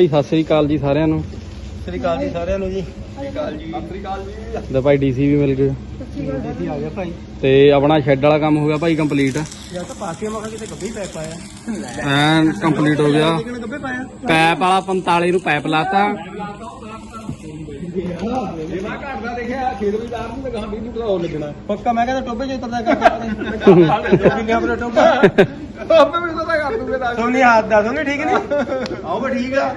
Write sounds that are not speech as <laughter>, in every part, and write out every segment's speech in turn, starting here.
ਭਾਈ ਸਤਿ ਸ੍ਰੀ ਅਕਾਲ ਜੀ ਸਾਰਿਆਂ ਨੂੰ। ਸ੍ਰੀ ਅਕਾਲ ਜੀ ਸਾਰਿਆਂ ਨੂੰ ਜੀ। ਸ੍ਰੀ ਅਕਾਲ ਜੀ। ਅਕਾਲ ਜੀ ਤੇ ਭਾਈ ਡੀਸੀ ਵੀ ਮਿਲ ਗਏ। ਜੀ ਆ ਗਿਆ ਭਾਈ ਤੇ ਆਪਣਾ ਸ਼ੈੱਡ ਵਾਲਾ ਕੰਮ ਹੋ ਗਿਆ ਭਾਈ ਕੰਪਲੀਟ। ਜਾਂ ਤਾਂ ਪਾਸੇ ਮਖਾ ਕਿਤੇ ਗੱਬੇ ਹੀ ਪੈ ਪਾਇਆ ਐਨ ਕੰਪਲੀਟ ਹੋ ਗਿਆ। ਕਿਹਨੇ ਗੱਬੇ ਪਾਇਆ? ਪੈਪ ਵਾਲਾ 45 ਨੂੰ ਪੈਪ ਲਾਤਾ। ਜੇ ਮੈਂ ਘਰ ਦਾ ਦੇਖਿਆ ਖੇਤ ਵੀ ਦਾਰ ਨੂੰ ਗਾਂ ਵੀ ਨੂੰ ਹੋਰ ਲੱਗਣਾ। ਪੱਕਾ ਮੈਂ ਕਹਿੰਦਾ ਟੋਬੇ ਚ ਉਤਰਦਾ ਕਰ ਕਿੰਨੇ ਆਪਣੇ ਟੋਬਾ ਟੋਬੇ ਵੀ ਉਤਰਦਾ। ਕਰ ਦੂਗੇ ਦਾ ਸੋਨੀ ਹੱਥ ਦਾ ਸੋਨੀ ਠੀਕ ਨਹੀਂ? ਆਓ ਬਈ ਠੀਕ ਆ।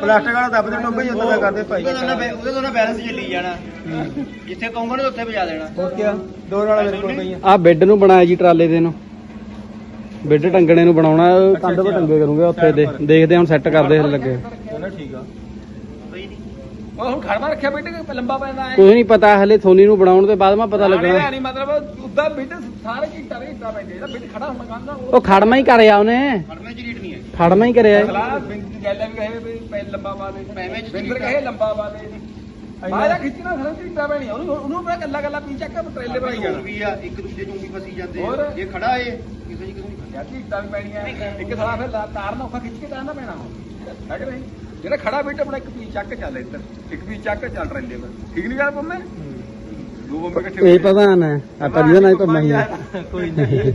ਪਲਾਸਟਿਕ ਵਾਲਾ ਦੱਬ ਦੇ ਟੋਬੇ ਚ ਉਤਰਦਾ ਕਰਦੇ ਭਾਈ। ਉਹਦੇ ਤੋਂ ਨਾ ਬੈਲੈਂਸ ਚੱਲੀ ਜਾਣਾ। ਜਿੱਥੇ ਕਹੂੰਗਾ ਨਾ ਉੱਥੇ ਵਜਾ ਦੇਣਾ। ਹੋਰ ਕੀ ਦੋ ਵਾਲਾ ਮੇਰੇ ਕੋਲ ਪਈਆਂ। ਆ ਬੈੱਡ ਨੂੰ ਬਣਾਇਆ ਜੀ ਟਰਾਲੇ ਦੇ ਨੂੰ। ਬੈੱਡ ਟੰਗਣੇ ਨੂੰ ਬਣਾਉਣਾ ਉਹ ਕੰਧ 'ਤੇ ਟੰਗੇ ਕਰੂੰਗੇ ਉੱਥੇ ਦੇ। ਦੇਖਦੇ ਹੁਣ ਸੈੱਟ ਕਰਦੇ ਹਲੇ ਲੱਗੇ। ਚਲੋ ਠੀਕ ਆ। ਉਹ ਹੁਣ ਖੜਵਾ ਰੱਖਿਆ ਬੇਟੇ ਲੰਬਾ ਪੈਂਦਾ ਕੁਝ ਨਹੀਂ ਪਤਾ ਹਲੇ ਥੋਨੀ ਨੂੰ ਬਣਾਉਣ ਦੇ ਬਾਅਦ ਮੈਂ ਪਤਾ ਲੱਗਣਾ। ਨਹੀਂ ਮਤਲਬ ਉਦਾਂ ਬਿੱਟ ਸਾਰੇ ਘੀਟਾ ਦੇ ਘੀਟਾ ਪੈਂਦੇ ਇਹਦਾ ਬਿੱਟ ਖੜਾ ਹੋਣਾ ਕਹਿੰਦਾ ਉਹ ਖੜਮਾ ਹੀ ਕਰਿਆ ਉਹਨੇ। ਫੜਨੇ ਚ ਰੀਟ ਨਹੀਂ ਹੈ। ਖੜਮਾ ਹੀ ਕਰਿਆ। ਇਹ। ਅਗਲਾ ਬਿੰਦ ਗੈਲਾ ਵੀ ਕਹੇ ਵੀ ਪੈ ਲੰਬਾ ਪਾ ਦੇ। ਪੈਵੇਂ ਚ ਬਿੰਦਰ ਕਹੇ ਲੰਬਾ ਪਾ ਦੇ। ਆਇਆ ਖਿੱਚਣਾ ਖੜਾ ਘੀਟਾ ਪੈਣੀ ਉਹਨੂੰ ਉਹਨੂੰ ਮੈਂ ਕੱਲਾ ਕੱਲਾ ਪੀ ਚੱਕ ਕੇ ਟ੍ਰੇਲੇ ਬਣਾਈ ਹੋਰ ਜਾਣਾ ਵੀ ਆ ਇੱਕ ਦੂਜੇ ਨੂੰ ਵੀ ਫਸੀ ਜਾਂਦੇ ਹੋਰ? ਆ। ਜੇ ਖੜਾ ਏ ਕਿਸੇ ਜੀ ਕਿਸੇ ਨੂੰ ਯਾਰ ਘੀਟਾ ਵੀ ਪੈਣੀ ਹੈ ਇੱਕ ਸਾਲਾ ਫਿਰ ਲਾ- ਤਾਰ ਨਾ ਔਖਾ ਖਿੱਚ ਕੇ ਤਾਰਨਾ ਪੈਣਾ ਹੁਣ। ਹੈ ਕਿ ਨਹੀਂ? ਜਿਹੜਾ ਖੜਾ ਬਿੱਟ ਆਪਣਾ ਇੱਕ ਪੀ ਚੱਕ ਕੇ ਚੱਲ ਇੱਧਰ ਇੱਕ ਪੀ ਚੱਕ ਕੇ ਚੱਲ ਟ੍ਰੇਲੇ ਪਰ ਠੀਕ ਨਹੀਂ ਗੱਲ ਪੰਮੇ ਦੋ ਬੰਬੇ ਇਕੱਠੇ ਇਹ ਪਤਾ ਨਾ ਆਪਾਂ ਜਿਹਦਾ ਨਾਲ ਘੁੰਮਾ ਹੀ ਆ। ਕੋਈ ਨਹੀਂ।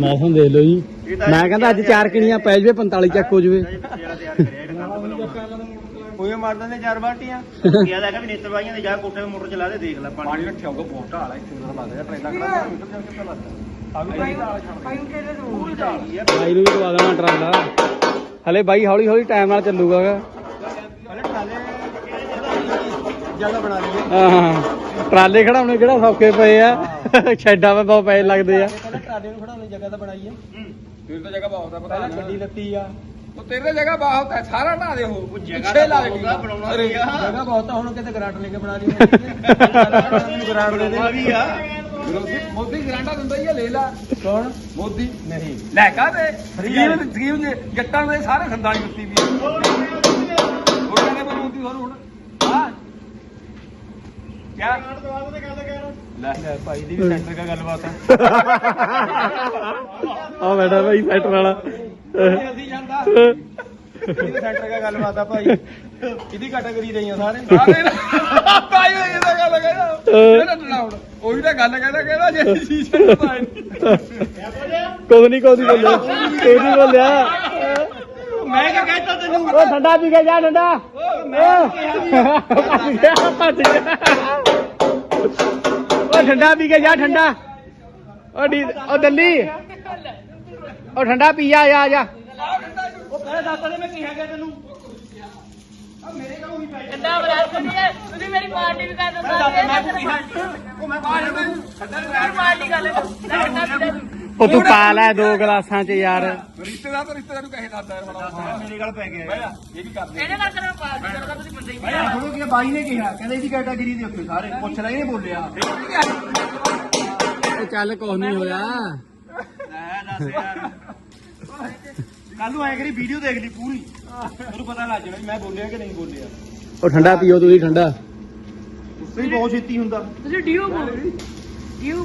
ਮੌਸਮ ਦੇਖ ਲਓ ਜੀ। ਮੈਂ ਕਹਿੰਦਾ ਅੱਜ ਚਾਰ ਕਿਣੀਆਂ ਪੈ ਜਵੇ 45 ਚੱਕ ਹੋ ਜਵੇ। ਜਿਹੜਾ ਤਿਆਰ ਕਰਿਆ ਇਹਨੇ ਕੰਮ ਵੱਲੋਂ ਕੋਈ ਮਾਰ ਦਿੰਦੇ ਚਾਰ ਬਾਲਟੀਆਂ। ਕਿਹਾ ਕਿ ਵੀ ਨੇਤਰ ਬਾਈਆਂ ਦੇ ਜਾ ਕੋਠੇ 'ਤੇ ਮੋਟਰ ਚਲਾ ਦੇ ਦੇਖ ਲੈ ਪਾਣੀ। ਪਾਣੀ ਰੱਖਿਆ ਹੋਗਾ ਬਹੁਤ ਢਾਲ ਹੈ ਇੱਥੇ ਦਾ ਲੱਗਦਾ ਟ੍ਰੇਲਾ ਖੜਾ ਮੀਟਰ ਜਾਂ ਕਿੱਥੇ ਲੱਗਦਾ ਆਲੂ ਪਾਈ ਢਾਲ ਛੱਡ ਪੂਰੀ ਢਾਲ ਬਾਈ ਨੂੰ ਵੀ ਦਵਾ ਦੇਣਾ ਟਰਾਲਾ। ਹਲੇ ਬਾਈ ਹੌਲੀ ਹੌਲੀ ਟਾਈਮ ਨਾਲ ਚੱਲੂਗਾ ਗਾ। ਹਲੇ ਟਾਲੇ ਜਗ੍ਹਾ ਬਣਾ ਲਈਏ। ਹਾਂ ਟਰਾਲੇ ਖੜਾਉਣੇ ਕਿਹੜਾ ਸੌਖੇ ਪਏ ਆ। ਛੱਡਾਂ ਵਿੱਚ ਬਹੁਤ ਪੈਸੇ ਲੱਗਦੇ ਆ। ਨੂੰ ਖੜਾਉਣ ਦੀ ਜਗ੍ਹਾ ਤਾਂ ਬਣਾਈ ਹੈ ਤੇਰੇ ਤਾਂ ਜਗ੍ਹਾ ਬਹੁਤ ਆ ਪਤਾ ਗੱਡੀ ਲੱਤੀ ਆ। ਉਹ ਤੇਰੇ ਜਗ੍ਹਾ ਬਹੁਤ ਹੈ ਸਾਰਾ ਢਾ ਦੇ ਉਹ। ਜਗ੍ਹਾ ਪਿੱਛੇ ਲਾ ਦੇ ਆ, ਬਣਾਉਣਾ ਆ। ਜਗ੍ਹਾ ਬਹੁਤ ਆ ਹੁਣ ਕਿਤੇ ਗਰਾਂਟ ਲੈ ਕੇ ਬਣਾ ਲਈ। <laughs> ਗਰਾਂਟ ਦੇ ਬਣਾਉਣਾ ਵੀ ਆ? ਮੋਦੀ ਗਰਾਂਟਾ ਦਿੰਦਾ ਹੀ ਆ ਲੈ ਲਾ। ਕੌਣ? ਮੋਦੀ। ਨਹੀਂ। ਲੈ ਕਾ ਤੇ। ਜੱਟਾਂ ਦੇ ਸਾਰੇ ਖੰਦਾਲੀ ਦਿੱਤੀ ਵੀ ਹੋਰ ਕਹਿੰਦੇ ਪਰ ਮੋਦੀ ਤੁਹਾਨੂੰ ਹੁਣ। ਹਾਂ। ਕਿਆ? ਲੈ ਭਾਈ ਦੀ ਵੀ ਸੈਂਟਰ ਦਾ ਗੱਲਬਾਤ ਆ। ਬੈਠਾ ਭਾਈ ਸੈਟਰ ਵਾਲਾ। ਜਲਦੀ ਜਾਂਦਾ। ਇਹਦੀ ਸੈਂਟਰ ਦਾ ਗੱਲਬਾਤ ਆ ਭਾਈ। ਕਿਹਦੀ ਕੈਟਾਗਰੀ ਰਹੀਆਂ ਸਾਰੇ। ਸਾਰੇ ਭਾਈ ਇਹ ਤਾਂ ਗੱਲ ਕਹਿੰਦਾ ਇਹਦਾ ਡਰਾਉਣ ਉਹੀ ਤਾਂ ਗੱਲ ਕਹਿੰਦਾ ਕਹਿੰਦਾ ਜੇ ਸ਼ੀਸ਼ੇ ਨੂੰ ਪਾਏ ਕੁਝ ਨਹੀਂ ਕੁਝ ਨਹੀਂ ਬੋਲਿਆ। ਕੁਝ ਨਹੀਂ ਬੋਲਿਆ। ਮੈਂ ਕੀ ਕਹਿਤਾ ਤੈਨੂੰ। ਉਹ ਠੰਡਾ ਪੀ ਕੇ ਜਾ ਠੰਡਾ। ਭੱਜ ਗਿਆ ਭੱਜ ਗਿਆ। ਉਹ ਠੰਡਾ ਪੀ ਕੇ ਜਾ ਠੰਡਾ। ਉਹ ਡੀ ਉਹ ਦਿੱਲੀ। ਉਹ ਠੰਡਾ ਪੀ ਆ ਜਾ ਆ ਜਾ। ਪਹਿਲੇ ਦੱਸ ਦੇ ਮੈਂ ਕੀ ਹੈਗਾ ਤੈਨੂੰ? ਠੰਡਾ ਬਰਾਤ ਕਰਨੀ ਹੈ ਤੁਸੀਂ ਮੇਰੀ ਪਾਰਟੀ ਵੀ ਕਰ ਦਿੰਦਾ ਮੈਂ ਕੀ ਹੈ। ਉਹ ਮੈਂ ਪਾਰਟੀ ਕਰ ਲੈ ਠੰਡਾ ਪੀ ਲੈ ਉਹ ਤੂੰ ਪਾ ਲੈ ਦੋ ਗਲਾਸਾਂ ਚ ਯਾਰ। ਰਿਸ਼ਤੇਦਾਰ ਤਾਂ ਰਿਸ਼ਤੇਦਾਰ ਨੂੰ ਕਹੇ ਦੱਸਦਾ ਯਾਰ ਬੜਾ ਮੇਰੇ ਗੱਲ ਪੈ ਗਿਆ। ਇਹ ਵੀ ਕਰਦੇ ਇਹਦੇ ਕਰਕੇ ਮੈਂ ਪਾਰਟੀ ਕਰਦਾ ਤੁਸੀਂ ਬੰਦੇ ਹੀ ਭਾਈ ਤੁਹਾਨੂੰ ਕੀ ਬਾਈ ਨੇ ਕਿਹਾ ਕਹਿੰਦੇ ਇਹਦੀ ਕੈਟਾਗਰੀ ਦੇ ਉੱਤੇ ਸਾਰੇ ਪੁੱਛ ਲੈ ਇਹਨੇ ਬੋਲਿਆ। ਚੱਲ ਕੁਝ ਨਹੀਂ ਹੋਇਆ। ਲੈ ਦੱਸ ਯਾਰ। ਕੱਲ ਨੂੰ ਐ ਕਰੀ ਵੀਡੀਓ ਦੇਖ ਲਈ ਪੂਰੀ। ਤੁਹਾਨੂੰ ਪਤਾ ਲੱਗ ਜਾਣਾ ਵੀ ਮੈਂ ਬੋਲਿਆ ਕਿ ਨਹੀਂ ਬੋਲਿਆ। ਉਹ ਠੰਡਾ ਪੀਓ ਤੁਸੀਂ ਠੰਡਾ। ਉਸੇ ਬਹੁਤ ਛੇਤੀ ਹੁੰਦਾ। ਤੁਸੀਂ ਡਿਊ ਬੋਲ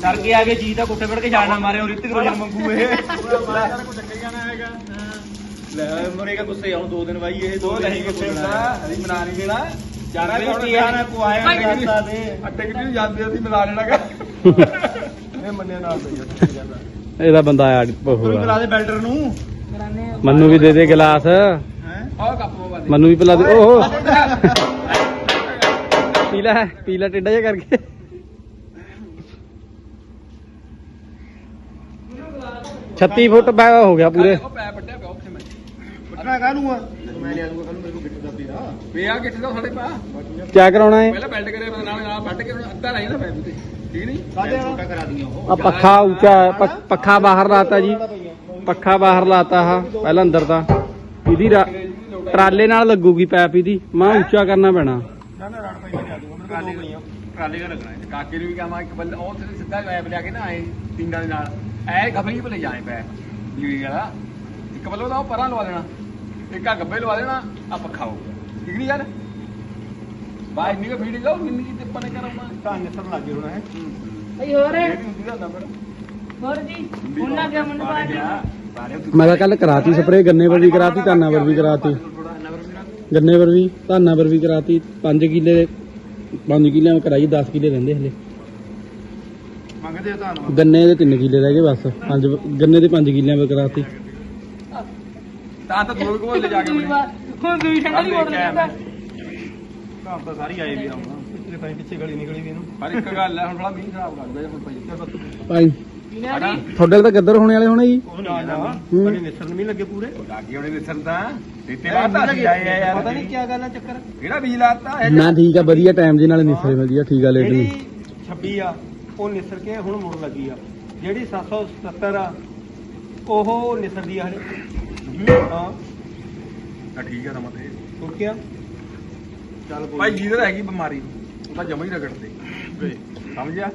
ਡਰ ਕੇ ਆ ਕੇ ਜੀ ਦਾ ਕੁੱਟੇ ਫੜ ਕੇ ਛਾੜਨਾ ਮਾਰੇ ਉਹ ਰਿਤਿਕ ਰੋਸ਼ਨ ਮੰਗੂ ਇਹ। ਲੈ ਮਰੇਗਾ ਗੁੱਸੇ ਆਉਂ ਦੋ ਦਿਨ ਬਾਈ ਇਹ ਦੋ ਨਹੀਂ ਕਿੱਥੇ ਹੁੰਦਾ ਅਸੀਂ ਮਨਾ ਨਹੀਂ ਦੇਣਾ। ਜਾਣਾ ਵੀ ਟੀਆ ਨਾ ਪੁਆਇਆ ਰਸਤਾ ਦੇ ਅੱਟੇ ਕਿਤੇ ਜਾਂਦੇ ਅਸੀਂ ਮਿਲਾ ਲੈਣਾਗਾ ਇਹ ਮੰਨਿਆ ਨਾਲ ਤੇ ਯਾਰ ਜਾਂਦਾ ਇਹਦਾ ਬੰਦਾ ਆ ਤੂੰ ਬੁਲਾ ਦੇ ਬੈਲਟਰ ਨੂੰ। ਮੰਨੂ ਵੀ ਦੇ ਦੇ ਗਲਾਸ। ਹੈ। ਆਹ ਕੱਪ ਮੋ ਬੰਦੇ ਮੰਨੂ ਵੀ ਪਿਲਾ ਦੇ। ਓਹੋ। ਪੀ ਲੈ ਪੀ ਲੈ ਟਿੱਡਾ ਜਿਹਾ ਕਰਕੇ। 36 ਫੁੱਟ ਬੈ ਹੋ ਗਿਆ ਪੂਰੇ। ਉਹ ਪੈ ਵੱਡਿਆ ਪਿਆ ਉੱਥੇ ਮੈਂ। ਪਟਨਾ ਕਾ ਲੂੰਗਾ ਮੈਂ ਲਿਆ ਦੂੰਗਾ ਕੱਲ ਮੇਰੇ ਕੋਲ ਬਿੱਟ ਦਾ ਪਿਆ ਵੇ ਆ ਕਿੱਥੇ ਦਾ ਸਾਡੇ ਪਾ। ਕਿਆ ਕਰਾਉਣਾ ਹੈ ਪਹਿਲਾਂ ਬੈਲਟ ਕਰੇ ਨਾਲ ਨਾਲ ਵੱਢ ਕੇ ਅੱਧਾ ਰਹਿ ਨਾ ਪੈਪ ਤੇ। ਠੀਕ ਨਹੀਂ? ਆ ਪੱਖਾ ਉੱਚਾ ਪ- ਪੱਖਾ ਬਾਹਰ ਲਾਤਾ ਜੀ। ਪੱਖਾ ਬਾਹਰ ਲਾਤਾ ਆ ਪਹਿਲਾਂ ਅੰਦਰ ਤਾਂ ਇਹਦੀ ਰਾ- ਟਰਾਲੇ ਨਾਲ ਲੱਗੂਗੀ ਪੈਪ ਇਹਦੀ। ਮਾਂ ਉੱਚਾ ਕਰਨਾ ਪੈਣਾ। ਨਾ ਨਾ ਰੜ ਪਈ ਲਿਆ ਦੂੰਗਾ ਮੇਰੇ ਕੋਲ ਦੋ ਪਈਆਂ ਟਰਾਲੇ ਦਾ ਲੱਗਣਾ ਹੈ ਕਾਕੇ ਨੂੰ ਵੀ ਕਹਾਂ ਇੱਕ ਬੰਦਾ ਉਹ ਤੇ ਸਿੱਧਾ ਪੈਪ ਲਿਆ ਕੇ ਨਾ ਆਏ ਪਿੰਡਾਂ ਦੇ ਨਾਲ। ਐ ਖਬਰੀ ਭਲੇ ਜਾਏ ਪੈਪ ਜੀ ਵਾਲਾ। ਇੱਕ ਵੱਲੋਂ ਤਾਂ ਉਹ ਪਰਾਂ ਲਵਾ ਦੇਣਾ। ਇੱਕ ਆ ਗੱਬੇ ਲਵਾ ਦੇਣਾ ਆ ਪੱਖਾ ਹੋ ਗਿਆ ਠੀਕ ਨਹੀਂ ਯਾਰ? ਬਾਈ ਇੰਨੀ ਕੁ ਫੀਡਿੰਗ ਆਉ ਇੰਨੀ ਜੀ ਟਿੱਪਾਂ ਨੇ ਕਰਾਉਣਾ ਤਾਂ ਨਿਸਰ ਲੱਗੇ ਹੋਣਾ ਹੈ। ਭਈ ਹੋਰ? ਇਹ ਵੀ ਹੁੰਦੀ ਦਾ ਨੰਬਰ। ਹੋਰ ਜੀ ਮੈਂ ਤਾਂ ਕੱਲ ਕਰਾਤੀ ਸਪਰੇ ਗੰਨੇ ਪਰ ਵੀ ਕਰਾਤੀ ਧਾਨਾਂ ਪਰ ਵੀ ਕਰਾਤੀ। ਗੰਨੇ ਪਰ ਵੀ ਧਾਨਾਂ ਪਰ ਵੀ ਕਰਾਤੀ 5 ਕਿੱਲੇ 5 ਕਿੱਲਿਆਂ ਵਿੱਚ ਕਰਾਈ 10 ਕਿੱਲੇ ਰਹਿੰਦੇ ਹਲੇ। ਮੰਗਦੇ ਗੰਨੇ ਦੇ 3 ਕਿੱਲੇ ਰਹਿ ਗਏ ਬਸ ਪੰਜ ਗੰਨੇ ਦੇ 5 ਕਿੱਲਿਆਂ ਵਿੱਚ ਕਰਾਤੀ। ਤਾਂ ਤਾਂ ਦੋ ਕੋਲ ਲੈ ਜਾ ਕੇ ਹੁਣ ਦੂਈ ਠੰਡਾ ਨਹੀਂ ਮੋੜ ਲੈਂਦਾ। ਘਰ ਤਾਂ ਸਾਰੀ ਆਏ ਵੀ ਆਉਣਾ ਪਿੱਛੇ ਗਲੀ ਨਿਕਲੀ ਵੀ ਇਹਨੂੰ। ਪਰ ਇੱਕ ਗੱਲ ਹੈ ਹੁਣ ਬੜਾ ਮੀਂਹ ਖਰਾਬ ਕਰ ਗਿਆ ਹੁਣ ਭਾਈ ਭਾਈ ਸਾਡਾ ਤੁਹਾਡੇ ਤਾਂ ਗੱਦਰ ਹੋਣੇ ਵਾਲੇ ਹੋਣੇ ਜੀ। ਉਹ ਨਾ ਨਾ। ਬੜੀ ਨਿਸਰਨ ਵੀ ਲੱਗੇ ਪੂਰੇ। ਲਾਗੇ ਉਹਨੇ ਨਿਸਰ ਤਾਂ ਦਿੱਤੇ ਬਾਅਦ ਅਸੀਂ ਆਏ ਆ ਯਾਰ। ਪਤਾ ਨਹੀਂ ਕੀ ਗੱਲ ਆ ਚੱਕਰ। ਕਿਹੜਾ ਬੀਜ ਲਾਤਾ ਇਹ? ਨਾ ਠੀਕ ਆ ਵਧੀਆ ਟਾਈਮ ਦੇ ਨਾਲ ਨਿਸਰੇ ਵਧੀਆ ਠੀਕ ਆ ਲੇਟ ਜਿਹੜੀ ਨਹੀਂ 26 ਆ ਉਹ ਨਿਸਰ ਕੇ ਹੁਣ ਮੁੜ ਲੱਗੀ ਆ। ਜਿਹੜੀ 770 ਆ ਉਹ ਨਿਸਰਦੀ ਆ ਹਲੇ। ਹਾਂ। ਤਾਂ ਠੀਕ ਆ ਤਾਂ। ਮਤੇ ਹੋਰ ਕੀ ਆ। ਚੱਲ ਭਾਈ ਜਿਹਦੇ ਹੈਗੀ ਬਿਮਾਰੀ ਉਹ ਤਾਂ ਜਮਾ ਹੀ ਰਗੜਦੇ। ਸਮਝਿਆ?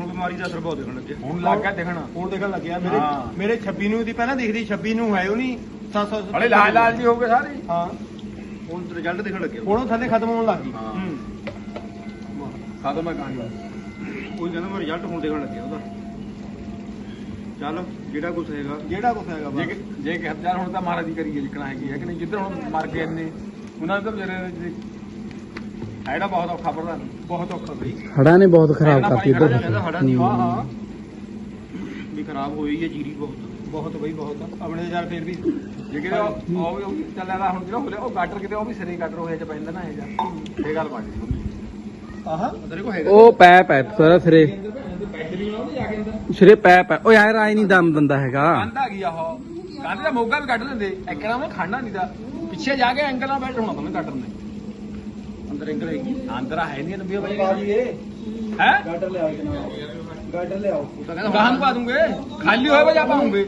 ਹੁਣ ਬਿਮਾਰੀ ਦਾ ਅਸਰ ਬਹੁਤ ਦਿਖਣ ਲੱਗਿਆ ਹੁਣ ਲੱਗ ਗਿਆ ਦੇਖਣਾ। ਹੁਣ ਦੇਖਣ ਲੱਗਿਆ। ਮੇਰੇ ਹਾਂ। ਮੇਰੇ 26 ਨੂੰ ਦੀ ਪਹਿਲਾਂ ਦਿਖਦੀ 26 ਨੂੰ ਹੈ ਉਹ ਨਹੀਂ। 700 ਹਲੇ ਲਾਲ ਲਾਲ ਜੀ ਹੋ ਗਏ ਸਾਰੇ। ਹਾਂ। ਹੁਣ ਰਿਜ਼ਲਟ ਦਿਖਣ ਲੱਗਿਆ ਹੁਣ ਉਹ ਥੱਲੇ ਖਤਮ ਹੋਣ ਲੱਗ ਗਈ। ਹਾਂ। ਹੂੰ। ਖਾਦੋ ਮੈਂ ਕਹਾਣੀ ਕੋਈ ਕਹਿੰਦਾ ਮੈਂ ਰਿਜ਼ਲਟ ਹੁਣ ਦੇਖਣ ਲੱਗਿਆ ਉਹਦਾ। ਚੱਲ ਜਿਹੜਾ ਕੁਝ ਹੈਗਾ। ਜਿਹੜਾ ਕੁਝ ਹੈਗਾ ਜੇ ਕਿ- ਜੇ ਕਿ ਹਜ਼ਾਰ ਹੁਣ ਤਾਂ ਮਹਾਰਾਜ ਦੀ ਕਰੀਏ ਜਿੱਕਣਾ ਹੈਗੀ ਹੈ ਕਿ ਨਹੀਂ? ਜਿੱਧਰ ਹੁਣ ਮਰ ਗਏ ਇੰਨੇ। ਉਹਨਾਂ ਦੇ ਤਾਂ ਵਿਚਾਰੇ ਐਡਾ ਬਹੁਤ ਔਖਾ ਪ੍ਰਧਾਨ ਬਹੁਤ ਔਖਾ ਬਈ ਹੜਾਂ ਨੇ ਬਹੁਤ ਖਰਾਬ ਕਰਤੀ ਇੱਧਰ। ਹੂੰ। ਹਾਂ ਹਾਂ। ਵੀ ਖਰਾਬ ਹੋਈ ਹੈ ਜੀਰੀ ਬਹੁਤ ਬਹੁਤ ਬਈ ਬਹੁਤ। ਆਪਣੇ ਯਾਰ ਫੇਰ ਵੀ ਜੇ ਕਿਤੇ ਉਹ ਵੀ- ਹੁਣ ਜਿਹੜਾ ਹੋਲੇ ਉਹ ਗਾਟਰ ਕਿਤੇ ਉਹ ਵੀ ਸਿਰੇ ਗਾਟਰ ਹੋਇਆ ਚ ਪੈਂਦਾ ਨਾ ਇਹ ਜਾ ਇਹ ਗੱਲ ਬਣ ਗਈ। ਆਹ। ਤੇਰੇ ਕੋ ਹੈਗਾ ਉਹ ਪੈਪ ਹੈ ਸਾਰਾ। ਸਿਰੇ ਸਿਰੇ ਪੈਪ ਹੈ ਉਹ ਯਾਰ ਆਈ ਨਹੀਂ ਦਮ ਦਿੰਦਾ ਹੈਗਾ। ਕੰਧ ਆ ਗਈ ਆਹ ਕੰਧ ਦਾ ਮੋਗਾ ਵੀ ਕੱਢ ਲੈਂਦੇ। ਇੱਕ ਨਾ ਮੈਂ ਖਾਣਾ ਨਹੀਂ ਦਾ ਪਿੱਛੇ ਜਾ ਕੇ ਐਂਗਲ ਨਾਲ ਬੈਠ ਹੋਣਾ ਤੁਹਾਨੂੰ ਨੇ ਅੰਦਰ ਐਂਗਲ ਹੈਗੀ। ਅੰਦਰ ਹੈ ਨਹੀਂ ਨੰਬੀ ਬਾਈ ਪਾ ਲਈਏ ਹੈ? ਗਾਡਰ ਲਿਆਓ ਜਨਾਬ। ਗਾਡਰ ਲਿਆਓ। ਉਹ ਤਾਂ ਕਹਿੰਦਾ ਗਾਹਾਂ ਨੂੰ ਪਾ ਦੂੰਗੇ। ਖਾਲੀ ਹੋਏ ਵਾ ਜਾ ਪਾਉਂਗੇ?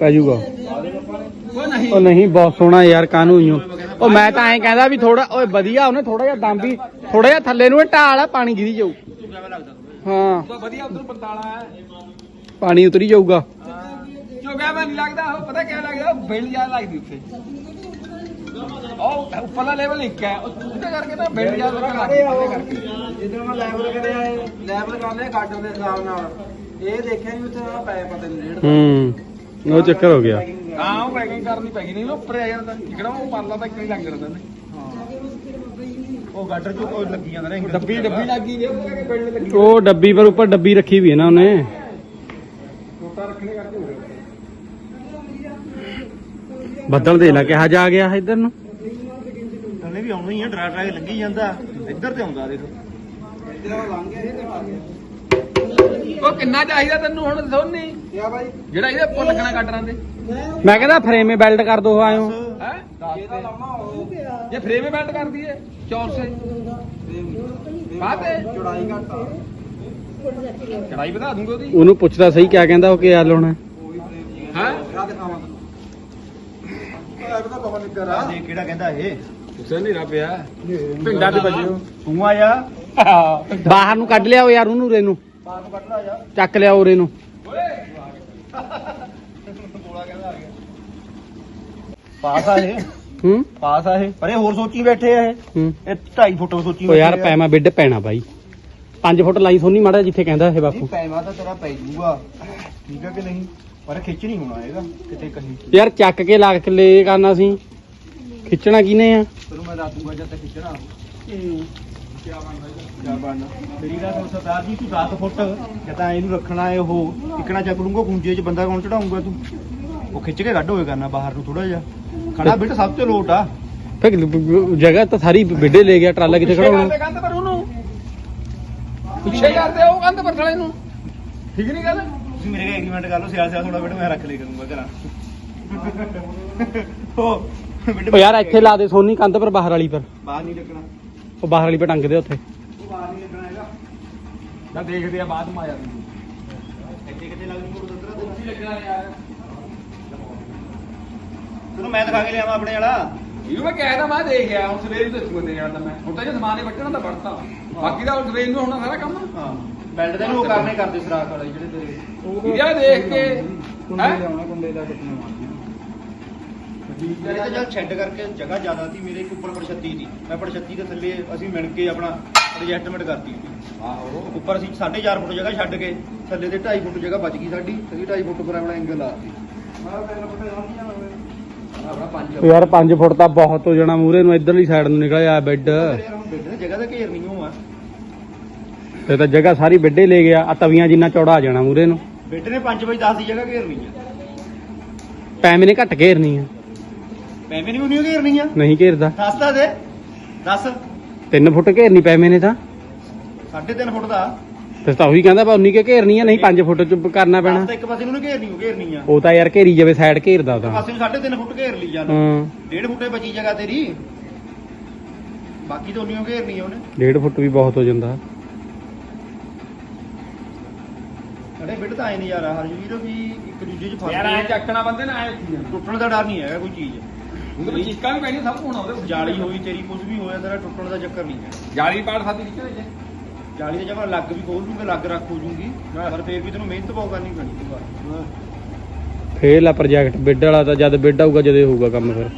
ਪੈ ਜਾਊਗਾ ਉਹ ਨਹੀਂ। ਉਹ ਨਹੀਂ ਬਹੁਤ ਸੋਹਣਾ ਯਾਰ ਕਾਨੂੰ ਇਉਂ ਉਹ ਮੈਂ ਤਾਂ ਐਂ ਕਹਿੰਦਾ ਵੀ ਥੋੜਾ ਓਏ ਵਧੀਆ ਉਹਨੇ ਥੋੜਾ ਜਿਹਾ ਦਮ ਵੀ ਥੋੜਾ ਜਿਹਾ ਥੱਲੇ ਨੂੰ ਢਾਲ ਆ ਪਾਣੀ ਗਿਰੀ ਜਾਊ। ਤੂੰ ਕਿਵੇਂ ਲੱਗਦਾ ਹਾਂ ਤਾਂ ਵਧੀਆ ਉਧਰ ਪੰਤਾਲਾ ਹੈ ਪਾਣੀ ਉਤਰੀ ਜਾਊਗਾ। ਜੋ ਗਿਆ ਮੈਂ ਨਹੀਂ ਲੱਗਦਾ ਉਹ ਪਤਾ ਕਿਆ ਲੱਗਦਾ? ਬਿਲ ਜਾ ਲੱਗਦੀ ਉੱਥੇ। ਉਹ ਉੱਪਰਲਾ ਲੈਵਲ ਇੱਕ ਹੈ। ਉਹ ਉਹਦੇ ਕਰਕੇ ਨਾ ਬਿਲ ਜਾ ਲੱਗਣ ਲੱਗ ਗਈ ਉਹਦੇ ਕਰਕੇ। ਜਦੋਂ ਮੈਂ ਲੈਵਲ ਕਰਿਆ ਲੈਵਲ ਕਰਾਉਂਦੇ ਗਾਡਰ ਦੇ ਹਿਸਾਬ ਨਾਲ। ਇਹ ਦੇਖਿਆ ਨਹੀਂ ਉੱਥੇ ਪੈ ਪਤਾ ਨਹੀਂ ਰੇਡ ਹੂੰ ਉਹ ਚੱਕਰ ਹੋ ਗਿਆ। ਹਾਂ ਉਹ ਪੈਕਿੰਗ ਕਰਨੀ ਪੈ ਗਈ। ਨਹੀਂ ਉਹ ਉੱਪਰ ਆ ਜਾਂਦਾ। ਜਿਹੜਾ ਉਹ ਪਰਲਾ ਤਾਂ ਇੱਕ ਹੀ ਲੱਗ ਜਾਂਦਾ ਨੇ ਉਹ ਗਾਡਰ ਚ ਉਹ ਲੱਗੀ ਜਾਂਦਾ ਨਾ ਡੱਬੀ ਡੱਬੀ ਲੱਗੀ। ਉਹ ਡੱਬੀ ਪਰ ਉੱਪਰ ਡੱਬੀ ਰੱਖੀ ਵੀ ਹੈ ਨਾ ਉਹਨੇ ਟੋਟਾ ਰੱਖਣੇ ਕਰਕੇ ਹੋ ਗਿਆ ਬੱਦਲ ਦੇ ਲਾ ਕਿਹਾ ਜਾ ਗਿਆ ਇੱਧਰ ਨੂੰ। ਉਹਨੇ ਵੀ ਆਉਣਾ ਹੀ ਆ ਡਰਾ ਡਰਾ ਕੇ ਲੱਗੀ ਜਾਂਦਾ। ਇੱਧਰ ਤੇ ਆਉਂਦਾ ਦੇਖ। ਉਹ ਕਿੰਨਾ ਚਾਹੀਦਾ ਤੈਨੂੰ ਹੁਣ ਸੋਨੀ? ਕਿਆ ਬਾਈ? ਜਿਹੜਾ ਇਹਦੇ ਉੱਪਰ ਲੱਗਣਾ ਕੱਟਰਾਂ ਦੇ। ਮੈਂ ਕਹਿੰਦਾ ਫਰੇਮੇ ਬੈਲਟ ਕਰ ਦੋ ਆਇਓ। ਹੈ? ਇਹ ਫਰੇਮੇ ਬੈਲਟ ਕਰ ਦਈਏ ਚੌਰਸੇ ਬਾਤੇ ਚੌੜਾਈ ਘੱਟ ਆ। ਚੜਾਈ ਵਧਾ ਦੂੰਗੇ ਉਹਦੀ। ਉਹਨੂੰ ਪੁੱਛਦਾ ਸਹੀ ਕਿਆ ਕਹਿੰਦਾ ਉਹ ਕੀ ਹਾਲ ਹੋਣਾ ਹੈ ਕਿਹੜਾ ਦਿਖਾਵਾਂ ਤੈਨੂੰ ਆ। ਕਿਹੜਾ ਕਹਿੰਦਾ ਇਹ? ਪਿਆ। ਪਿੰਡਾ ਵੱਜਿਓ ਤੂੰ ਆਇਆ। ਬਾਹਰ ਨੂੰ ਕੱਢ ਲਿਆਓ ਯਾਰ ਉਹਨੂੰ ਰੇ ਨੂੰ ਬਾਹਰ ਨੂੰ ਕੱਢ ਲਾ ਜਾ। ਚੱਕ ਉਰੇ ਨੂੰ ਬੋਲਾ ਕਹਿੰਦਾ ਆ ਗਿਆ ਪਾਸ ਆ ਇਹ। ਹੂੰ? ਪਾਸ ਆ ਇਹ। ਪਰ ਇਹ ਹੋਰ ਸੋਚੀ ਬੈਠੇ ਆ ਇਹ। ਹੂੰ। ਇਹ 2.5 ਫੁੱਟ ਸੋਚੀ ਉਹ ਯਾਰ। ਪੈਮਾ ਬਿੱਡ ਪੈਣਾ ਬਾਈ। 5 ਫੁੱਟ ਲਾਈ ਸੋਨੀ ਮਾੜਾ ਜਿੱਥੇ ਕਹਿੰਦਾ ਇਹ ਬਾਪੂ। ਪੈਮਾ ਤਾਂ ਤੇਰਾ ਪੈ ਜੂਗਾ। ਠੀਕ ਆ ਕਿ ਨਹੀਂ? ਪਰ ਖਿੱਚ ਨਹੀਂ ਹੋਣਾ ਹੈਗਾ ਕਿਤੇ ਕਹੀਂ। ਯਾਰ ਚੱਕ ਕੇ ਲਾ ਕੇ ਲੈ ਕਰਨਾ ਸੀ। ਖਿੱਚਣਾ ਕਿਨੇ ਆ? ਤੈਨੂੰ ਮੈਂ ਦੱਸ ਦੂੰਗਾ ਜਦ ਤੱਕ ਖਿੱਚਣਾ ਕਿਆ ਬਣਦਾ ਕਿਆ ਬਣਨਾ ਮੇਰੀ ਗੱਲ ਸੁਣ ਸਰਦਾਰ ਜੀ ਤੂੰ 10 ਫੁੱਟ ਜਾਂ ਤਾਂ ਇਹਨੂੰ ਰੱਖਣਾ ਹੈ ਉਹ। ਇਕਣਾ ਚੱਕ ਲੂੰਗਾ ਗੁੰਜੇ 'ਚ ਬੰਦਾ ਕੌਣ ਚੜਾਉਂਗਾ ਤੂੰ? ਉਹ ਖਿੱਚ ਕੇ ਕੱਢ ਹੋਏ ਕਰਨਾ ਬਾਹਰ ਨੂੰ ਥੋੜਾ ਜਿਹਾ। ਖੜਾ ਬਿੱਟ ਸਭ ਤੋਂ ਲੋਟ ਆ। ਫਿਰ ਜਗ੍ਹਾ ਤਾਂ ਸਾਰੀ ਬਿੱਡੇ ਲੈ ਗਿਆ ਟਰਾਲਾ ਕਿੱਥੇ ਖੜਾਉਣਾ। ਕੰਧ ਪਰ ਉਹਨੂੰ। ਪਿੱਛੇ ਕਰਦੇ ਉਹ ਕੰਧ ਪਰ ਥਲੇ ਨੂੰ। ਠੀਕ ਨਹੀਂ ਗੱਲ? ਤੁਸੀਂ ਮੇਰੇ ਨਾਲ ਐਗਰੀਮੈਂਟ ਕਰ ਲਓ ਸਿਆਲ ਸਿਆਲ ਥੋੜਾ ਬਿੱਟ ਮੈਂ ਰੱਖ ਲਿਆ ਕਰੂੰਗਾ ਘਰਾਂ ਉਹ ਉਹ ਯਾਰ ਇੱਥੇ ਲਾ ਦੇ ਸੋਨੀ ਕੰਧ ਪਰ ਬਾਹਰ ਵਾਲੀ ਪਰ ਬਾਹਰ ਨਹੀਂ ਲੱਗਣਾ। ਉਹ ਬਾਹਰ ਵਾਲੀ ਪਰ ਟੰਗ ਦੇ ਉੱਥੇ। ਉਹ ਬਾਹਰ ਨਹੀਂ ਲੱਗਣਾ ਹੈਗਾ। ਨਾ ਦੇਖਦੇ ਆ ਬਾਅਦ ਮਾ ਜਾਂਦੀ ਇੱਥੇ ਕਿੱਥੇ ਲੱਗ ਜੂ ਕੋਲ ਦੱਸਣਾ ਨਹੀਂ ਲੱਗਣਾ ਯਾਰ। ਤੈਨੂੰ ਮੈਂ ਦਿਖਾ ਕੇ ਲਿਆਵਾਂ ਆਪਣੇ ਵਾਲਾ। ਇਹਨੂੰ ਮੈਂ ਕਹਿਦਾ ਮੈਂ ਦੇਖ ਗਿਆ ਹੁਣ ਸਵੇਰ ਹੀ ਦੱਸੂਗਾ ਤੇਰੇ ਨਾਲ ਤਾਂ ਮੈਂ। ਹੁਣ ਤਾਂ ਜੇ ਸਮਾਨ ਹੀ ਵੱਟਣਾ ਤਾਂ ਵੜਤਾ ਬਾਕੀ ਦਾ ਹੁਣ ਸਵੇਰ ਨੂੰ ਹੋਣਾ ਸਾਰਾ ਕੰਮ। ਹਾਂ। ਬੈਲਟ ਦੇ ਨੂੰ ਉਹ ਕਰਨੇ ਕਰਦੇ ਸਰਾਖ ਵਾਲੇ ਜਿਹੜੇ ਤੇਰੇ। ਇਹਦਾ ਦੇਖ ਕੇ ਕੁੰਡੇ ਹੈਂ? ਲਿਆਉਣਾ ਕੁੰਡੇ ਦਾ ਕਿੰਨੇ ਮਾਰਦੇ ਮੇਰੇ ਤਾਂ ਜਦ ਛੱਡ ਕਰਕੇ ਜਗ੍ਹਾ ਜ਼ਿਆਦਾ ਸੀ ਮੇਰੇ ਇੱਕ ਉੱਪਰ 36 ਸੀ। ਮੈਂ 36 ਦੇ ਥੱਲੇ ਅਸੀਂ ਮਿਲ ਕੇ ਆਪਣਾ ਐਡਜਸਟਮੈਂਟ ਕਰਤੀ। ਆਹੋ ਉੱਪਰ ਅਸੀਂ 4.5 ਫੁੱਟ ਜਗ੍ਹਾ ਛੱਡ ਕੇ ਥੱਲੇ ਤੇ 2.5 ਫੁੱਟ ਜਗ੍ਹਾ ਬਚ ਗਈ ਸਾਡੀ ਅਸੀਂ 2.5 ਫੁੱਟ ਪਰ ਆਪਣਾ ਐਂਗਲ ਆ ਪੰਜ। ਯਾਰ 5 ਫੁੱਟ ਤਾਂ ਬਹੁਤ ਹੋ ਜਾਣਾ ਮੂਰੇ ਨੂੰ ਇਧਰਲੀ ਸਾਈਡ ਨੂੰ ਯਾਰ ਹੁਣ ਬੈੱਡ ਦੀ ਜਗ੍ਹਾ ਤਾਂ ਘੇਰ ਨਹੀਂ ਆ। ਤੇ ਤਾਂ ਜਗ੍ਹਾ ਸਾਰੀ ਬੈੱਡੇ ਲੈ ਗਿਆ ਆ ਤਵੀਆਂ ਜਿੰਨਾ ਚੌੜਾ ਆ ਜਾਣਾ ਮੂਰੇ ਨੂੰ ਬੈੱਡ ਨੇ 5 ਵਜੇ 10 ਦੀ ਜਗ੍ਹਾ ਘੇਰਨੀ ਆ। ਪੈਮੇ ਨੇ ਘੱਟ ਘੇਰਨੀ ਆ। ਪੈਵੇਂ ਨਹੀਂ ਉਹਨੀ ਘੇਰਨੀ ਆ ਨਹੀਂ ਘੇਰਦਾ। ਦੱਸ ਤਾਂ ਦੇ। ਦੱਸ। 3 ਫੁੱਟ ਘੇਰਨੀ ਪੈਮੇ ਨੇ ਤਾਂ। 3.5 ਫੁੱਟ ਦਾ। ਫਿਰ ਤਾਂ ਉਹੀ ਕਹਿੰਦਾ ਬਾ ਉਨੀ ਕੇ ਘੇਰਨੀ ਆ ਨਹੀਂ 5 ਫੁੱਟ ਚ ਕਰਨਾ ਪੈਣਾ। ਤਾਂ ਇੱਕ ਪਾਸੇ ਨੂੰ ਘੇਰਨੀ ਉਹ ਘੇਰਨੀ ਆ। ਉਹ ਤਾਂ ਯਾਰ ਘੇਰੀ ਜਾਵੇ ਸਾਈਡ ਘੇਰਦਾ ਇੱਕ ਤਾਂ। ਪਾਸੇ ਨੂੰ 3.5 ਫੁੱਟ ਘੇਰ ਲਈ ਚੱਲ ਹਾਂ। ਡੇਢ ਫੁੱਟੇ ਬਚੀ ਜਗ੍ਹਾ ਤੇਰੀ। ਬਾਕੀ ਤਾਂ ਉਹਨੀ ਘੇਰਨੀ ਆ ਉਹਨੇ। ਡੇਢ ਫੁੱਟ ਵੀ ਬਹੁਤ ਹੋ ਜਾਂਦਾ। ਸਾਡੇ ਬਿੱਡ ਤਾਂ ਆਏ ਨਹੀਂ ਯਾਰ ਹਰ ਵੀਰ ਵੀ ਇੱਕ ਦੂਜੇ 'ਚ ਫਸ ਯਾਰ ਐ ਚੱਕਣਾ ਬੰਦੇ ਨਾ ਐ ਟੁੱਟਣ ਦਾ ਡਰ ਨਹੀਂ ਹੈਗਾ ਕੋਈ ਚੀਜ਼। ਉਹਦੇ ਚੀਕਾਂ ਵੀ ਪੈਣੀਆਂ ਸਭ ਹੋਣਾ ਉਹਦੇ ਜਾਲੀ ਹੋਈ ਤੇਰੀ ਕੁਝ ਵੀ ਹੋਇਆ ਤੇਰਾ ਟੁੱਟਣ ਦਾ ਚੱਕਰ ਨਹੀਂ ਹੈ। ਜਾਲੀ ਪਾੜ ਸਾਡੀ ਨਿਕਲੇ ਜੇ? ਜਾਲੀ ਦੇ ਜਗ੍ਹਾ ਲੱਗ ਵੀ ਖੋਲ ਜੂਗੇ ਲੱਗ ਰੱਖ ਹੋ ਜੂਗੀ। ਪਰ ਫੇਰ ਵੀ ਤੈਨੂੰ ਮਿਹਨਤ ਬਹੁਤ ਕਰਨੀ ਪੈਣੀ ਦੁਬਾਰਾ ਫੇਲ ਆ ਪ੍ਰੋਜੈਕਟ ਬੈੱਡ ਵਾਲਾ ਤਾਂ ਜਦ ਬੈੱਡ ਆਊਗਾ ਜਦੇ ਹੋਊਗਾ ਕੰਮ ਫਿਰ।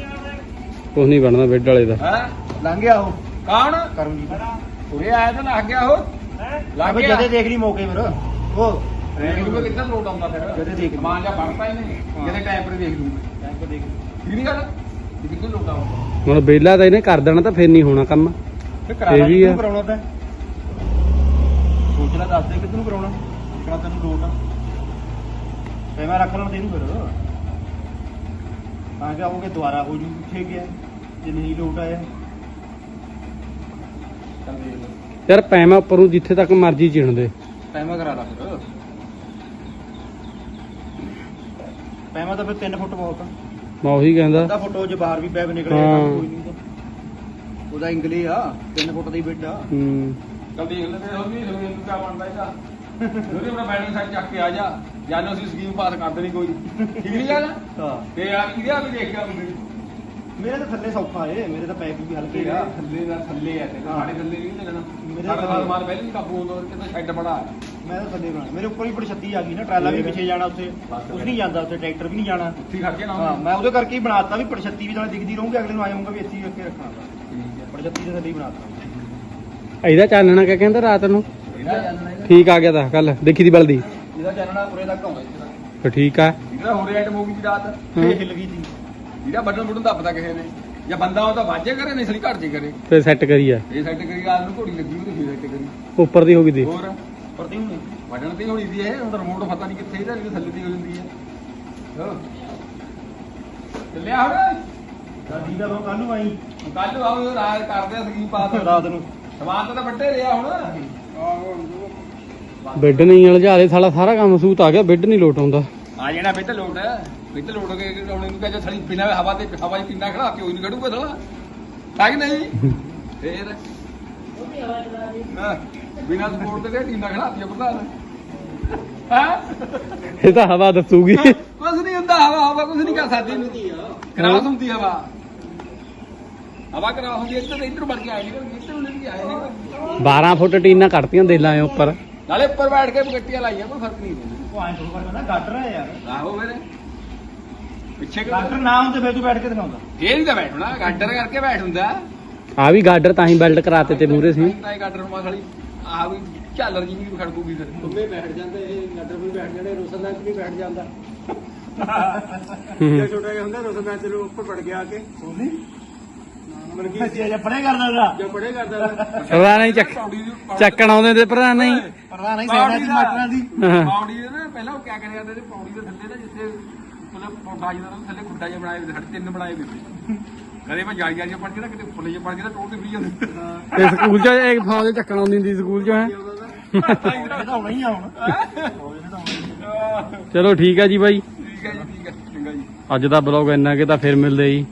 ਕੁਝ ਨਹੀਂ ਬਣਨਾ ਬੈੱਡ ਵਾਲੇ ਦਾ। ਹੈ? ਲੰਘ ਗਿਆ ਉਹ। ਕੌਣ? ਕਰਮਜੀਤ। ਉਰੇ ਆਇਆ ਤਾਂ ਲੱਗ ਗਿਆ ਉਹ। ਲੱਗ ਲੱਗ ਗਿਆ। ਜਦੇ ਦੇਖ ਲਈ ਮੌਕੇ ਫਿਰ। ਉਹ। ਦੇਖ ਲੂਗਾ ਕਿੱਦਾਂ ਲੋਟ ਆਉਂਦਾ ਫਿਰ? ਜਦੇ ਦੇਖ ਮਾਂ ਜਾਂ ਬਣਦਾ ਹੀ ਨਹੀਂ। ਹਾਂ। ਜਦੇ ਟਾਈਮ ਪਰ ਦੇਖ ਲੂਗਾ ਟਾਈਮ ਤੇ ਦੇਖ ਠੀਕ ਨਹੀਂ ਗੱਲ? ਆਉਂਦਾ ਹੁਣ ਬੇਲਾ ਤਾਂ ਇਹਨੇ ਕਰ ਦੇਣਾ ਤਾਂ ਫਿਰ ਨਹੀਂ ਹੋਣਾ ਕੰਮ। ਫਿਰ ਇਹ ਵੀ ਆ। ਕਿਹਨੂੰ ਕਰਾਉਣਾ ਤਾਂ? ਸੋਚ ਲੈ ਦੱਸ ਦੇ ਕਿੱਧਰ ਨੂੰ ਕਰਾਉਣਾ ਕਿਹੜਾ ਤੈਨੂੰ ਲੋਟ ਆ। ਤੇ ਮੈਂ ਰੱਖ ਲਾਂ ਤੈਨੂੰ ਫਿਰ। ਤਾਂ ਕਿ ਆਉਂਗੇ ਦੁਬਾਰਾ ਹੋ ਜੂ ਕਿੱਥੇ ਗਿਆ ਜੇ ਨਹੀਂ ਲੋਟ ਆਇਆ। ਚੱਲ ਦੇਖ ਲੈ। ਯਾਰ ਪੈਮਾ ਉੱਪਰ ਜਿੱਥੇ ਤੱਕ ਮਰਜ਼ੀ ਚਿਣ ਦੇ। ਪੈਮਾ ਕਰਾ ਲਾ ਫਿਰ। ਪੈਮਾ ਤਾਂ ਫਿਰ 3 ਫੁੱਟ ਬਹੁਤ ਆ। ਮੈਂ ਉਹੀ ਕਹਿੰਦਾ। ਅੱਧਾ ਫੁੱਟ ਬਾਹਰ ਵੀ ਪੈਪ ਨਿਕਲੇ ਹਾਂ। ਤਾਂ ਕੋਈ ਨਹੀਂ। ਉਹਦਾ ਇੰਗਲੀ ਆ 3 ਫੁੱਟ ਦਾ ਹੀ ਬੈੱਡ ਆ। ਹੂੰ। ਚੱਲ ਦੇਖ ਲੈ ਤੇ ਹੋਰ ਵੀ ਹੋਵੇ ਕੀ ਬਣਦਾ ਇਹਦਾ। ਉਹਦੇ ਆਪਣਾ ਬੈਟਰੀ ਸਾਈਡ ਚੱਕ ਕੇ ਆ ਜਾ। ਜਾਨੋ ਅਸੀਂ ਸਕੀਮ ਪਾਸ ਕਰ ਦੇਣੀ ਕੋਈ। ਠੀਕ ਨਹੀਂ ਗੱਲ ਹਾਂ। ਤੇ ਯਾਰ ਇਹਦਾ ਵੀ ਦੇਖ ਕੇ ਆਉਂਦੇ ਮੇਰੇ ਤਾਂ ਥੱਲੇ ਸੌਖਾ ਏ ਮੇਰੇ ਤਾਂ ਪੈਪ ਵੀ ਹਲਕੇ ਆ। ਥੱਲੇ ਦਾ ਥੱਲੇ ਆ ਤੇ ਹਾਂ। ਸਾਡੇ ਥੱਲੇ ਨਹੀਂ ਲੱਗਣਾ। ਮੇਰੇ ਸਾਡਾ ਥੱਲੇ। ਮਾਲ ਮਾਲ ਪਹਿਲੇ ਹੀ ਕਾਬੂ ਹੁੰਦਾ ਕਿ ਤਾਂ ਸ਼ੈੱਡ ਬੜਾ ਹੈ ਮੈਂ ਤਾਂ ਥੱਲੇ ਬਣਾ। ਮੇਰੇ ਉੱਪਰ ਹੀ ਬੜੀ ਛੱਤੀ ਆ ਗਈ ਨਾ ਟਰਾਲਾ ਵੀ ਪਿੱਛੇ ਜਾਣਾ ਉੱਥੇ। ਕੁਝ ਨਹੀਂ ਜਾਂਦਾ ਉੱਥੇ ਟਰੈਕਟਰ ਵੀ ਨਹੀਂ ਜਾਣਾ। ਉੱਥੇ ਖੜ ਕੇ ਨਾ। ਹਾਂ ਮੈਂ ਉਹਦੇ ਕਰਕੇ ਹੀ ਬਣਾਤਾ ਵੀ ਪੜਛੱਤੀ ਵੀ ਨਾਲ ਦਿਖਦੀ ਰਹੂਗੀ ਅਗਲੇ ਨੂੰ ਆਏਗਾ ਵੀ ਇੱਥੇ ਹੀ ਰੱਖ ਕੇ ਰੱਖਣਾ ਠੀਕ ਹੈ। ਪੜਛੱਤੀ ਦੇ ਥੱਲੇ ਹੀ ਬਣਾਤਾ ਇਹਦਾ ਚਾਨਣਾ ਕਿਆ ਕਹਿੰਦਾ ਰਾਤ ਨੂੰ? ਠੀਕ ਆ ਗਿਆ ਤਾਂ ਕੱਲ ਦੇਖੀ ਦੀ ਬਲਦੀ। ਇਹਦਾ ਜਾਨਣਾ ਉਰੇ ਤੱਕ ਆਉਂਦਾ ਇੱਥੇ ਤੱਕ ਫਿਰ ਠੀਕ ਆ। ਇਹਦਾ ਹੋ ਰਿਹਾ ਆਈਟਮ ਹੋ ਗਈ ਜੀ ਰਾਤ। ਇਹ ਹਿੱਲ ਗਈ ਸੀ। ਇਹਦਾ ਬਟਨ ਬਟਨ ਦੱਬਦਾ ਕਿਸੇ ਨੇ ਜਾਂ ਬੰਦਾ ਉਹ ਤਾਂ ਵਾਜੇ ਕਰੇ ਨਹੀਂ ਸਲੀ ਘਰ ਜੇ ਕਰੇ। ਫਿਰ ਸੈੱਟ ਕਰੀ ਆ। ਇਹ ਸੈੱਟ ਕਰੀ ਰਾਤ ਨੂੰ ਘੋੜੀ ਲੱਗੀ ਉਹਦੀ ਫੇਰ ਸੈੱਟ ਕਰੀ। ਉੱਪਰ ਦੀ ਹੋ ਗਈ ਦੇ ਹੋਰ? ਪਰਤੀ ਹੁਣ। ਬਟਨ ਤੇ ਹੀ ਹੋਣੀ ਸੀ ਇਹ ਹੁਣ ਰਿਮੋਟ ਪਤਾ ਨਹੀਂ ਕਿੱਥੇ ਇਹਦਾ ਨਹੀਂ ਥੱਲੇ ਦੀ ਹੋ ਜਾਂਦੀ ਹੈ। ਹੋ। ਚੱਲਿਆ ਹੁਣ। ਠੀਕ ਆ ਕੱਲ ਨੂੰ ਆਈ। ਕੱਲ ਆਓ ਰਾਤ ਕਰਦੇ ਆ ਸਕੀਮ ਪਾਸ। <laughs> ਰਾਤ ਨੂੰ। ਸਮਾਨ ਤਾਂ ਵੱਡੇ ਰਿਹਾ ਹੁਣ। ਬੈੱਡ ਨਹੀਂ ਉਲਝਾਲੇ ਸਾਲਾ ਸਾਰਾ ਕੰਮ ਸੂਤ ਆ ਗਿਆ ਬੈੱਡ ਨਹੀਂ ਲੋਟ ਆਉਂਦਾ। ਆ ਜਾਣਾ ਬਿੱਤ ਲੋਟ। ਬਿੱਤ ਲੋਟ ਕੇ ਆਉਣੇ ਨੂੰ ਕਹਿੰਦੇ ਸਲੀ ਬਿਨਾ ਹਵਾ ਤੇ ਹਵਾ 'ਚ ਪਿੰਨਾ ਖੜਾ ਕੇ ਉਹੀ ਨਹੀਂ ਖੜੂਗਾ ਸਾਲਾ। ਹੈ ਕਿ ਨਹੀਂ? <laughs> ਫੇਰ। ਹਾਂ ਬਿਨਾ ਸਪੋਰਟ ਪ੍ਰਧਾਨ। ਹਾਂ? ਇਹ ਤਾਂ ਹਵਾ ਦੱਸੂਗੀ। ਕੁਝ ਨਹੀਂ ਹੁੰਦਾ ਹਵਾ ਹਵਾ ਕੁਝ ਨਹੀਂ ਕਰ ਸਕਦੀ। ਨੂੰ ਕਰਾਸ ਹੁੰਦੀ ਹਵਾ। ਹਵਾ ਕਰਾਸ ਹੁੰਦੀ ਇੱਧਰ ਤੇ ਇੱਧਰ ਵੜ ਕੇ ਆਏ ਨਹੀਂ ਇੱਧਰ ਨੂੰ ਨਹੀਂ ਆਏ ਨਹੀਂ 12 ਫੁੱਟ ਟੀਨਾਂ ਕੱਢਤੀਆਂ ਦੇਲਾਂ ਐ ਉੱਪਰ। ਨਾਲੇ ਉੱਪਰ ਬੈਠ ਕੇ ਗੱਟੀਆਂ ਲਾਈਆਂ ਕੋਈ ਫ਼ਰਕ ਨਹੀਂ ਪੈਂਦਾ। ਉਹ ਐਂ ਥੋੜਾ ਕਰਦਾ ਗਾਡਰ ਆ ਯਾਰ। ਆਹੋ ਮੇਰੇ ਪਿੱਛੇ ਗਾਡਰ ਨਾ ਹੁੰਦੇ ਫਿਰ ਤੂੰ ਬੈਠ ਕੇ ਦਿਖਾਉਂਦਾ। ਇਹ ਨਹੀਂ ਤਾਂ ਬੈਠਣਾ ਗਾਡਰ ਕਰਕੇ ਬੈਠ ਹੁੰਦਾ। ਆ ਵੀ ਗਾਡਰ ਤਾਂ ਹੀ ਬੈਲਟ ਕਰਾਤੇ ਤੇ ਮੂਰੇ ਸੀ। ਤਾਂ ਇਹ ਗਾਡਰ ਆਹ ਵੀ ਝਾਲਰ ਜੀ ਵੀ ਖੜਕੂਗੀ ਫਿਰ। ਤੁੰਮੇ ਬੈਠ ਜਾਂਦੇ ਇਹ ਗਾਡਰ ਵੀ ਬੈਠ ਜਾਂਦੇ ਰੋਸਨਦਾਨ ਵੀ ਬੈਠ ਜਾਂਦਾ। ਹੂੰ। ਜੇ ਛੋਟਾ ਜਿਹਾ ਹੁੰਦਾ ਰੋਸਨਦਾਨ ਚ ਉੱਪਰ ਵੜ ਗਿਆ ਆ ਕੇ। ਸੋਨੀ ਮਨ ਕੀ ਸੀ ਜੇ ਪੜੇ ਕਰਦਾ ਦਾ ਜੇ ਪੜੇ ਕਰਦਾ ਦਾ ਪ੍ਰਧਾਨ ਨਹੀਂ ਚੱਕ ਚੱਕਣ ਆਉਂਦੇ ਤੇ ਪ੍ਰਧਾਨ ਨਹੀਂ। ਪਰਦਾ ਨਹੀਂ ਸੈਨਾ ਦੀ ਮਾਟਰਾਂ ਦੀ ਹਾਂ। ਪੌੜੀ ਦੇ ਨਾ ਪਹਿਲਾਂ ਉਹ ਕਿਆ ਕਰਿਆ ਕਰਦੇ ਤੇ ਪੌੜੀ ਦੇ ਥੱਲੇ ਨਾ ਜਿੱਥੇ ਮਤਲਬ ਪੌੜਾ ਜਿਹਦਾ ਨਾ ਥੱਲੇ ਖੁੱਡਾ ਜਿਹਾ ਬਣਾਏ ਹੋਏ ਸਾਡੇ ਤਿੰਨ ਬਣਾਏ ਹੋਏ ਸੀ। ਕਦੇ ਮੈਂ ਜਾਲੀ ਜਾਲੀ ਪੜ ਕੇ ਨਾ ਕਿਤੇ ਫੁੱਲੇ ਜਿਹੇ ਪੜ ਕੇ ਨਾ ਤੇ ਫਰੀ ਜਾਂਦੇ ਤੇ ਸਕੂਲ ਚ ਇੱਕ ਫੌਜ ਚੱਕਣ ਆਉਂਦੀ ਹੁੰਦੀ ਸਕੂਲ ਚ ਹੈ? ਹੀ ਆ ਹੁਣ ਹੀ। ਚਲੋ ਠੀਕ ਆ ਜੀ ਬਾਈ। ਠੀਕ ਹੈ ਜੀ ਠੀਕ ਹੈ ਚੰਗਾ ਜੀ। ਅੱਜ ਦਾ ਬਲੌਗ ਇੰਨਾ ਕਿ ਤਾਂ ਫਿਰ ਮਿਲਦੇ ਜੀ।